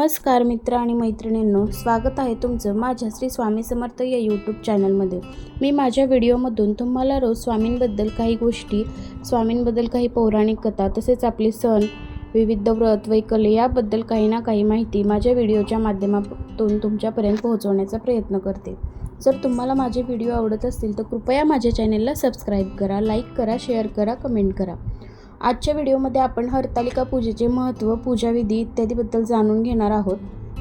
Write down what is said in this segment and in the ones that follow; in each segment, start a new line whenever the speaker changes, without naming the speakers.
नमस्कार मित्र आणि मैत्रिणींनो स्वागत आहे तुमचं माझ्या श्री स्वामी समर्थ या यूट्यूब चॅनलमध्ये मी माझ्या व्हिडिओमधून तुम्हाला रोज स्वामींबद्दल काही गोष्टी स्वामींबद्दल काही पौराणिक कथा तसेच आपले सण विविध व्रत वैकल्य याबद्दल काही ना काही माहिती माझ्या व्हिडिओच्या माध्यमातून तुमच्यापर्यंत पोहोचवण्याचा प्रयत्न करते. जर तुम्हाला माझे व्हिडिओ आवडत असतील तर कृपया माझ्या चॅनलला सबस्क्राईब करा लाईक करा शेअर करा कमेंट करा. आजच्या व्हिडिओमध्ये आपण हरतालिका पूजेचे महत्त्व पूजाविधी इत्यादीबद्दल जाणून घेणार आहोत.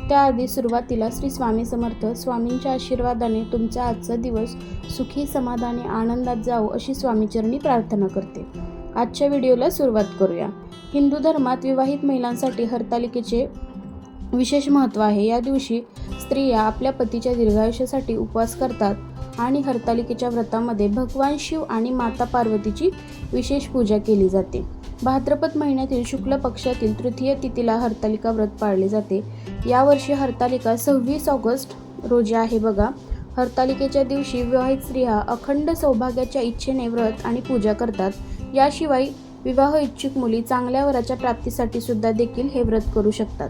त्याआधी सुरुवातीला श्री स्वामी समर्थ स्वामींच्या आशीर्वादाने तुमचा आजचा दिवस सुखी समाधानी आनंदात जावो अशी स्वामीचरणी प्रार्थना करते. आजच्या व्हिडिओला सुरुवात करूया. हिंदू धर्मात विवाहित महिलांसाठी हरतालिकेचे विशेष महत्त्व आहे. या दिवशी स्त्रिया आपल्या पतीच्या दीर्घायुष्यासाठी उपवास करतात. आणि हरतालिकेच्या व्रतामध्ये भगवान शिव आणि माता पार्वतीची विशेष पूजा केली जाते. भाद्रपद महिन्यातील शुक्ल पक्षातील तृतीय तिथीला हरतालिका व्रत पाळले जाते. यावर्षी हरतालिका सव्वीस ऑगस्ट रोजी आहे बघा. हरतालिकेच्या दिवशी विवाहित स्त्रिया अखंड सौभाग्याच्या इच्छेने व्रत आणि पूजा करतात. याशिवाय विवाह इच्छुक मुली चांगल्या वराच्या प्राप्तीसाठी सुद्धा देखील हे व्रत करू शकतात.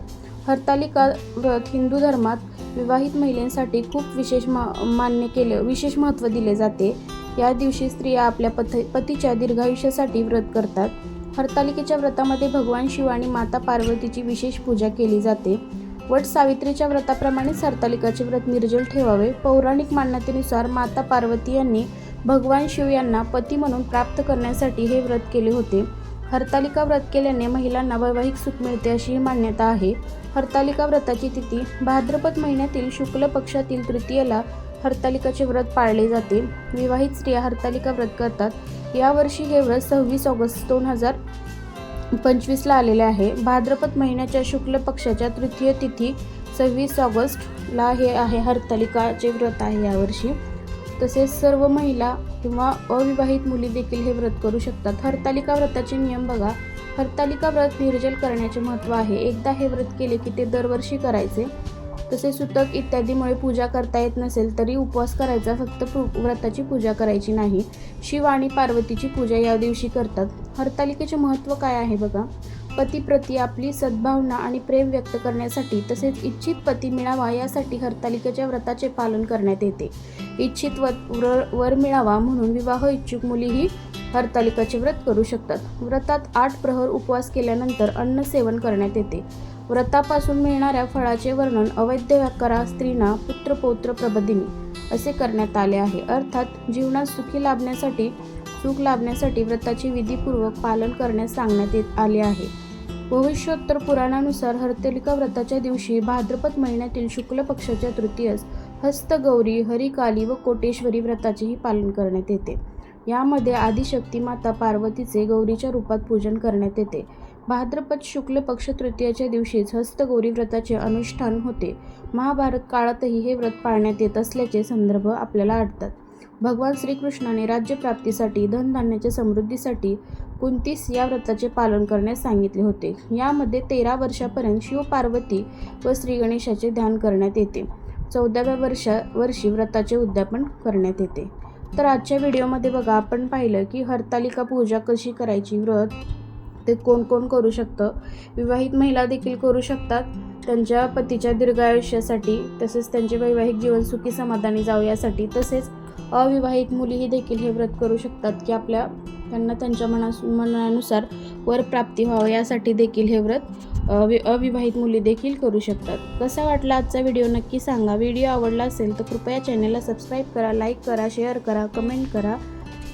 हरतालिका व्रत हिंदू धर्मात विवाहित महिलांसाठी खूप विशेष मा मान्य केले विशेष महत्त्व दिले जाते. या दिवशी स्त्रिया आपल्या पथ पतीच्या दीर्घायुष्यासाठी व्रत करतात. हरतालिकेच्या व्रतामध्ये भगवान शिव आणि माता पार्वतीची विशेष पूजा केली जाते. वट सावित्रीच्या व्रताप्रमाणेच हरतालिकाचे व्रत निर्जल ठेवावे. पौराणिक मान्यतेनुसार माता पार्वती यांनी भगवान शिव यांना पती म्हणून प्राप्त करण्यासाठी हे व्रत केले होते. हरतालिका व्रत केल्याने महिलांना वैवाहिक सुख मिळते अशी मान्यता आहे. हरतालिका व्रताची तिथी भाद्रपद महिन्यातील शुक्ल पक्षातील तृतीयेला हरतालिकाचे व्रत पाळले जाते. विवाहित स्त्रिया हरतालिका व्रत करतात. यावर्षी हे व्रत सव्वीस ऑगस्ट दोन हजार पंचवीसला आलेले आहे. भाद्रपद महिन्याच्या शुक्ल पक्षाच्या तृतीय तिथी सव्वीस ऑगस्टला हे आहे हरतालिकाचे व्रत आहे यावर्षी तसेच सर्व महिला किंवा अविवाहित मुली देखील हे व्रत करू शकतात. हरतालिका व्रताचे नियम बघा. हरतालिका व्रत निर्जल करण्याचे महत्त्व आहे. एकदा हे व्रत केले की ते दरवर्षी करायचे. तसे सुतक इत्यादीमुळे पूजा करता येत नसेल तरी उपवास करायचा. फक्त व्रताची पूजा करायची नाही. शिव आणि पार्वतीची पूजा या दिवशी करतात. हरतालिकेचे महत्त्व काय आहे बघा. पतीप्रती आपली सद्भावना आणि प्रेम व्यक्त करण्यासाठी तसेच इच्छित पती मिळावा यासाठी हरतालिकेच्या व्रताचे पालन करण्यात येते. इच्छित व व्र वर मिळावा म्हणून विवाह इच्छुक मुलीही हरतालिकाचे व्रत करू शकतात. व्रतात आठ प्रहर उपवास केल्यानंतर अन्न सेवन करण्यात येते. व्रतापासून मिळणाऱ्या फळाचे वर्णन अवैध करा स्त्रीना पुत्रपौत्र प्रबोधिनी असे करण्यात आले आहे. अर्थात जीवनात सुखी लाभण्यासाठी सुख लाभण्यासाठी व्रताचे विधीपूर्वक पालन करण्यास सांगण्यात येत आले आहे. भविष्योत्तर पुराणानुसार हरतालिका व्रताच्या दिवशी भाद्रपद महिन्यातील शुक्ल पक्षाच्या तृतीयस हस्तगौरी हरिकाली व कोटेश्वरी व्रताचेही पालन करण्यात येते. यामध्ये आदिशक्ती माता पार्वतीचे गौरीच्या रूपात पूजन करण्यात येते. भाद्रपद शुक्ल पक्ष तृतीयाच्या दिवशीच हस्तगौरी व्रताचे अनुष्ठान होते. महाभारत काळातही हे व्रत पाळण्यात येत असल्याचे संदर्भ आपल्याला आढतात भगवान श्रीकृष्णाने राज्यप्राप्तीसाठी धनधान्याच्या समृद्धीसाठी कुंतीस या व्रताचे पालन करण्यास सांगितले होते. यामध्ये तेरा वर्षापर्यंत शिवपार्वती व श्री गणेशाचे ध्यान करण्यात येते. चौदाव्या वर्षा वर्षी व्रताचे उद्यापन करण्यात येते. तर आजच्या व्हिडिओमध्ये बघा आपण पाहिलं की हरतालिका पूजा कशी करायची व्रत ते कोण कोण करू शकतं? विवाहित महिला देखील करू शकतात. त्यांच्या पतीच्या दीर्घायुष्यासाठी तसेच त्यांचे वैवाहिक जीवन सुखी समाधानी जाऊ यासाठी तसेच अविवाहित मुलीही देखील हे व्रत करू शकतात की आपल्या त्यांना त्यांच्या मना मनानुसार वर प्राप्ती व्हावं यासाठी देखील हे व्रत अविवाहित मुली देखील करू शकतात. कसा वाटला आजचा व्हिडिओ नक्की सांगा. व्हिडिओ आवडला असेल तर कृपया चॅनलला सबस्क्राईब करा लाईक करा शेअर करा कमेंट करा.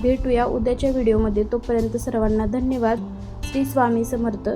भेटूया उद्याच्या व्हिडिओमध्ये. तोपर्यंत सर्वांना धन्यवाद. श्री स्वामी समर्थ.